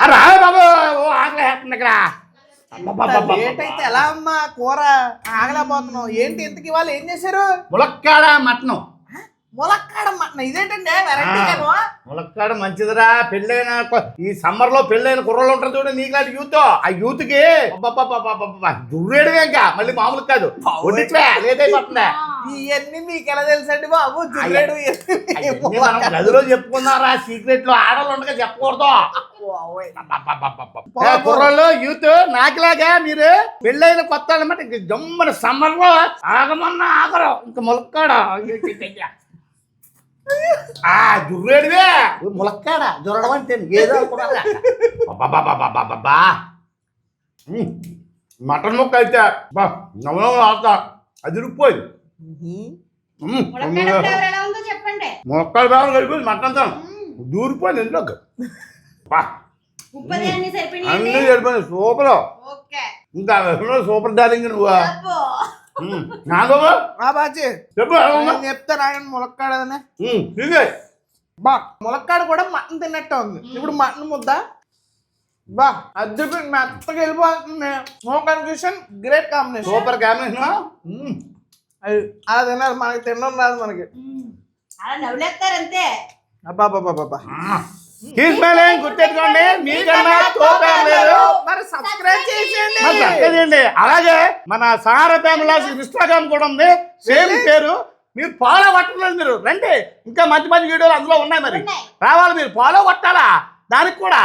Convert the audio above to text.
ఆ, రా బాబు ఓ ఆకలి వేస్తుంది ఇక్కడ. లేట్ అయితే ఎలా అమ్మా కూర ఆగలేకపోతున్నావు ఏంటి ఇంతకి వాళ్ళు ఏం చేశారు? ములక్కాడ మటను. ములక్కాడ మటన్. ఇదేంటండి? వెరైటీగాను ములక్కాడ మంచిదిరా. పెళ్ళైన ఈ సమ్మర్లో పెళ్ళైన కుర్రలు ఉంటారు చూడు నీకులాంటి యూత్. ఆ యూత్కి దుర్రేడుగా ఇంకా. మళ్ళీ మామూలు కాదు. లేదైపోతుందా. ఇవన్నీ మీకు ఎలా తెలుసండి బాబు? జుల్లేడు మనం గదిలో చెప్పుకున్నారా? సీక్రెట్లో ఆడవాళ్ళు ఉండగా చెప్పకూడదు. యూత్ నాకులాగా మీరు పెళ్ళైన కొత్త అనమాట ఇంక జమ్మని సమ్మర్లో ఆగమన్నా ఆగరు. ఇంక ములక్కాడ. ఆ జుర్రేడివే. ములక్కాడ? జురడం అంటే ఏదో మటన్ ముక్క అయితే బా నవ్వు ఆడతా. అది రుప్పోయింది ములక్కాడ బాగా కలిపి మటన్తో దూరిపోయింది ఎందుకు బా. ఉప్పు అది అన్ని సరిపోయింది సూపర్. ఓకే. ఇంకా సూపర్ డార్లింగ్ నువ్వు. బాజీ. చెప్పు చెప్తాను ఆయన ములక్కాడనే. బా ములక్కాడ కూడా మటన్ తిన్నట్టు ఉంది. ఇప్పుడు మటన్ ముద్ద. బా అద్దెపోయి మెత్తగా వెళ్ళిపోతుంది. No confusion great combination. Super combination. అలా తినాలి మనకి తినడం రాదు మనకి. మ్మ్. అలా నవ్వులేస్తారు అంతే. అబ్బా బాబా బాబా ఆ. తీసుకెళ్ళి గుర్తెట్టుకోండి మీకన్నా తోపేం లేదు. మరి సబ్స్క్రైబ్ చేసేయండి. మరి చక్కదండి అలాగే మన సార ఫ్యామిలీ ఇన్స్టాగ్రామ్ కూడా ఉంది. సేమ్ పేరు. మీరు ఫాలో కొట్టలేదు మీరు. రండి. ఇంకా మంచి మంచి వీడియోలు అందులో ఉన్నాయి మరి. రావాలి మీరు. ఫాలో కొట్టాలా దానికి కూడా.